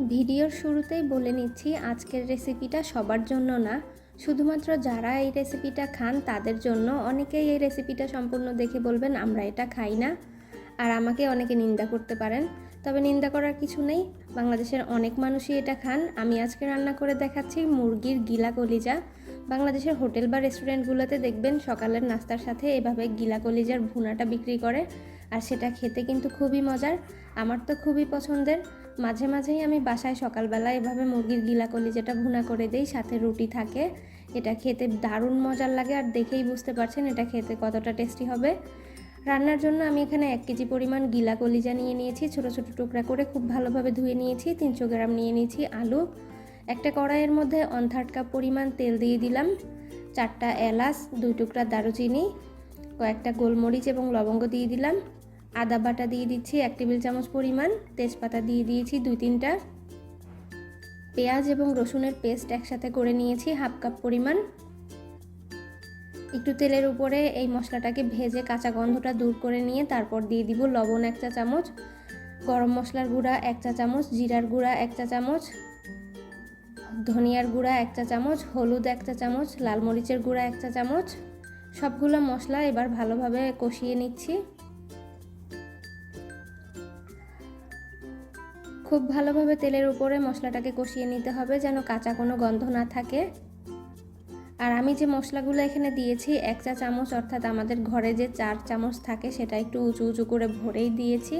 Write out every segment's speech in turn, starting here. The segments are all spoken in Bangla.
ভিডিওর শুরুতেই বলে নিচ্ছি, আজকের রেসিপিটা সবার জন্য না। শুধুমাত্র যারা এই রেসিপিটা খান, তাদের জন্য। অনেকেই এই রেসিপিটা সম্পূর্ণ দেখে বলবেন, আমরা এটা খাই না। আর আমাকে অনেকে নিন্দা করতে পারেন। তবে নিন্দা করার কিছু নেই। বাংলাদেশের অনেক মানুষই এটা খান। আমি আজকে রান্না করে দেখাচ্ছি মুরগির গিলা কলিজা। বাংলাদেশের হোটেল বা রেস্টুরেন্টগুলোতে দেখবেন, সকালের নাস্তার সাথে এভাবে গিলা কলিজার ভুনাটা বিক্রি করে। আর সেটা খেতে কিন্তু খুবই মজার। আমার তো খুবই পছন্দের। মাঝে মাঝেই আমি বাসায় সকালবেলা এভাবে মুরগির গিলা কলিজাটা ভুনা করে দেই, সাথে রুটি থাকে। এটা খেতে দারুণ মজার লাগে আর দেখেই বুঝতে পারছেন এটা খেতে কতটা টেস্টি হবে। রান্নার জন্য আমি এখানে এক কেজি পরিমাণ গিলা কলিজা নিয়ে নিয়েছি, ছোট ছোট টুকরা করে খুব ভালোভাবে ধুয়ে নিয়েছি, তিনশো গ্রাম নিয়ে নিয়েছি আলু। একটা কড়াইয়ের মধ্যে ওয়ান থার্ড কাপ পরিমাণ তেল দিয়ে দিলাম, চারটা এলাচ, দুই টুকরা দারুচিনি, কয়েকটা গোলমরিচ এবং লবঙ্গ দিয়ে দিলাম। আদা বাটা দিয়ে দিচ্ছি, এক টেবিল চামচ পরিমাণ। তেজপাতা দিয়ে দিয়েছি দুই তিনটা। পেঁয়াজ এবং রসুনের পেস্ট একসাথে করে নিয়েছি, হাফ কাপ পরিমাণ। একটু তেলের উপরে এই মশলাটাকে ভেজে কাঁচা গন্ধটা দূর করে নিয়ে তারপর দিয়ে দিব লবণ এক চা চামচ, গরম মশলার গুঁড়া এক চা চামচ, জিরার গুঁড়া এক চা চামচ, ধনিয়ার গুঁড়া এক চা চামচ, হলুদ এক চা চামচ, লাল মরিচের গুঁড়া এক চা চামচ। সবগুলো মশলা এবার ভালোভাবে কষিয়ে নিচ্ছি। খুব ভালোভাবে তেলের উপরে মশলাটাকে কষিয়ে নিতে হবে যেন কাঁচা কোনো গন্ধ না থাকে। আর আমি যে মশলাগুলো এখানে দিয়েছি, এক চা চামচ অর্থাৎ আমাদের ঘরে যে চার চামচ থাকে সেটা একটু উঁচু উঁচু করে ভরেই দিয়েছি।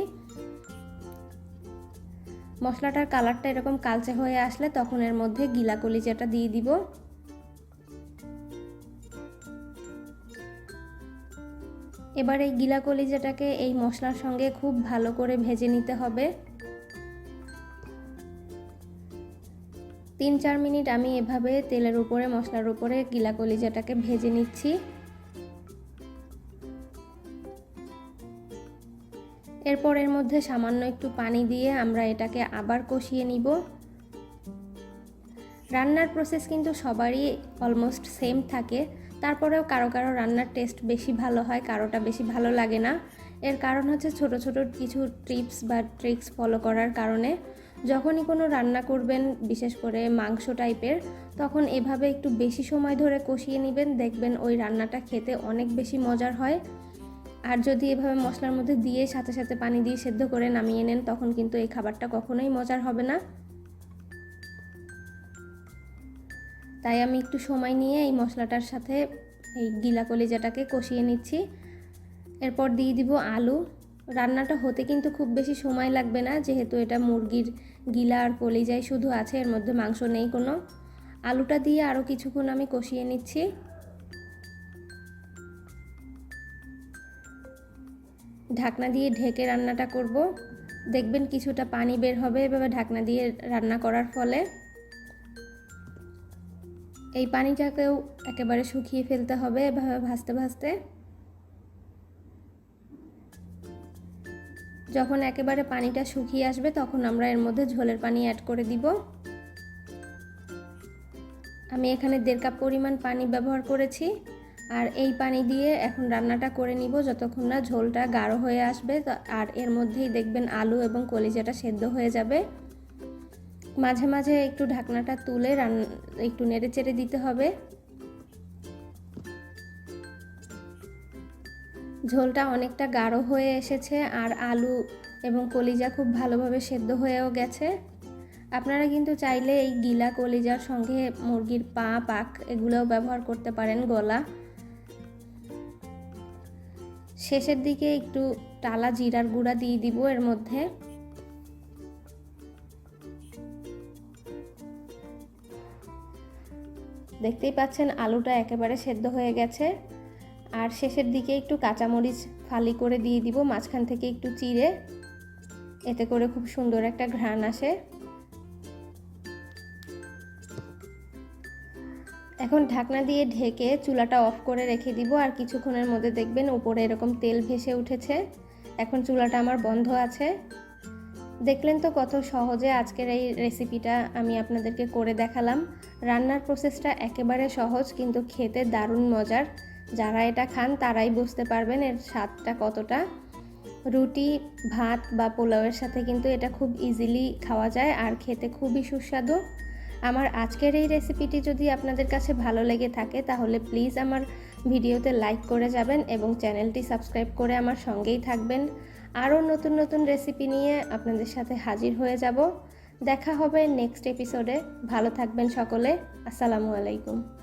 মশলাটার কালারটা এরকম কালচে হয়ে আসলে তখন এর মধ্যে গিলা কলিজাটা দিয়ে দিব। এবার এই গিলা কলিজাটাকে এই মশলার সঙ্গে খুব ভালো করে ভেজে নিতে হবে। তিন চার মিনিট আমি এভাবে তেলের উপরে, মশলার উপরে গিলা কলিজাটাকে ভেজে নিচ্ছি। এরপর এর মধ্যে সামান্য একটু পানি দিয়ে আমরা এটাকে আবার কষিয়ে নিব। রান্নার প্রসেস কিন্তু সবারই অলমোস্ট সেম থাকে। তারপরেও কারও কারও রান্নার টেস্ট বেশি ভালো হয়, কারোটা বেশি ভালো লাগে না। এর কারণ হচ্ছে ছোট ছোট কিছু টিপস বা ট্রিক্স ফলো করার কারণে। যখনই কোনো রান্না করবেন, বিশেষ করে মাংস টাইপের, তখন এভাবে একটু বেশি সময় ধরে কষিয়ে নেবেন, দেখবেন ওই রান্নাটা খেতে অনেক বেশি মজার হয়। আর যদি এভাবে মশলার মধ্যে দিয়ে সাথে সাথে পানি দিয়ে সেদ্ধ করে নামিয়ে নেন, তখন কিন্তু এই খাবারটা কখনোই মজার হবে না। তাই আমি একটু সময় নিয়ে এই মশলাটার সাথে এই গিলা কলিজাটাকে কষিয়ে নিচ্ছি। এরপর দিয়ে দিব আলু। রান্নাটা হতে কিন্তু খুব বেশি সময় লাগবে না, যেহেতু এটা মুরগির গিলা আর কলিজাই শুধু আছে, এর মধ্যে মাংস নেই কোনো। আলুটা দিয়ে আরও কিছুক্ষণ আমি কষিয়ে নিচ্ছি। ঢাকনা দিয়ে ঢেকে রান্নাটা করব। দেখবেন কিছুটা পানি বের হবে এভাবে ঢাকনা দিয়ে রান্না করার ফলে। এই পানিটাকেও একেবারে শুকিয়ে ফেলতে হবে এভাবে ভাজতে ভাজতে। যখন একেবারে পানিটা শুকিয়ে আসবে, তখন আমরা এর মধ্যে ঝোলের পানি অ্যাড করে দিব। আমি এখানে দেড় কাপ পরিমাণ পানি ব্যবহার করেছি। আর এই পানি দিয়ে এখন রান্নাটা করে নিব যতক্ষণ না ঝোলটা গাঢ় হয়ে আসবে। আর এর মধ্যেই দেখবেন আলু এবং কলিজাটা সেদ্ধ হয়ে যাবে। মাঝে মাঝে একটু ঢাকনাটা তুলে রান্না একটু নেড়ে চেড়ে দিতে হবে। ঝোলটা অনেকটা গাঢ় হয়ে এসেছে আর আলু এবং কলিজা খুব ভালোভাবে সেদ্ধ হয়েও গেছে। আপনারা কিন্তু চাইলে এই গিলা কলিজার সঙ্গে মুরগির পা, পাক এগুলোও ব্যবহার করতে পারেন গলা। শেষের দিকে একটু টালা জিরার গুঁড়া দিয়ে দিব এর মধ্যে। দেখতেই পাচ্ছেন আলুটা একেবারে সেদ্ধ হয়ে গেছে। আর শেষের দিকে একটু কাঁচামরিচ ফালি করে দিয়ে দিব, মাঝখান থেকে একটু চিড়ে। এতে করে খুব সুন্দর একটা ঘ্রাণ আসে। এখন ঢাকনা দিয়ে ঢেকে চুলাটা অফ করে রেখে দিব, আর কিছুক্ষণের মধ্যে দেখবেন উপরে এরকম তেল ভেসে উঠেছে। এখন চুলাটা আমার বন্ধ আছে। দেখলেন তো কত সহজে আজকের এই রেসিপিটা আমি আপনাদেরকে করে দেখালাম। রান্নার প্রসেসটা একেবারে সহজ, কিন্তু খেতে দারুণ মজার। যারা এটা খান, তারাই বুঝতে পারবেন এর স্বাদটা কতটা। রুটি, ভাত বা পোলাওয়ের সাথে কিন্তু এটা খুব ইজিলি খাওয়া যায় আর খেতে খুবই সুস্বাদু। আমার আজকের এই রেসিপিটি যদি আপনাদের কাছে ভালো লেগে থাকে, তাহলে প্লিজ আমার ভিডিওতে লাইক করে যাবেন এবং চ্যানেলটি সাবস্ক্রাইব করে আমার সঙ্গেই থাকবেন। আরও নতুন নতুন রেসিপি নিয়ে আপনাদের সাথে হাজির হয়ে যাব। দেখা হবে নেক্সট এপিসোডে ভালো থাকবেন সকলে। আসসালামু আলাইকুম।